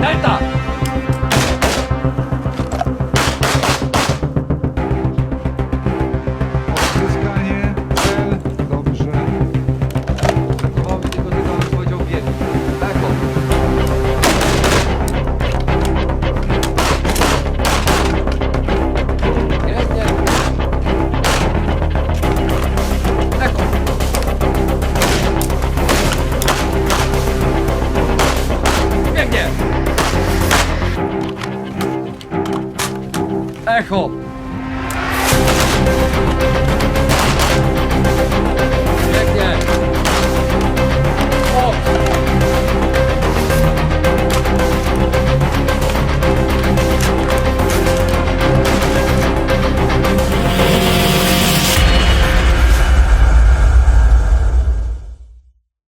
날다. Echo.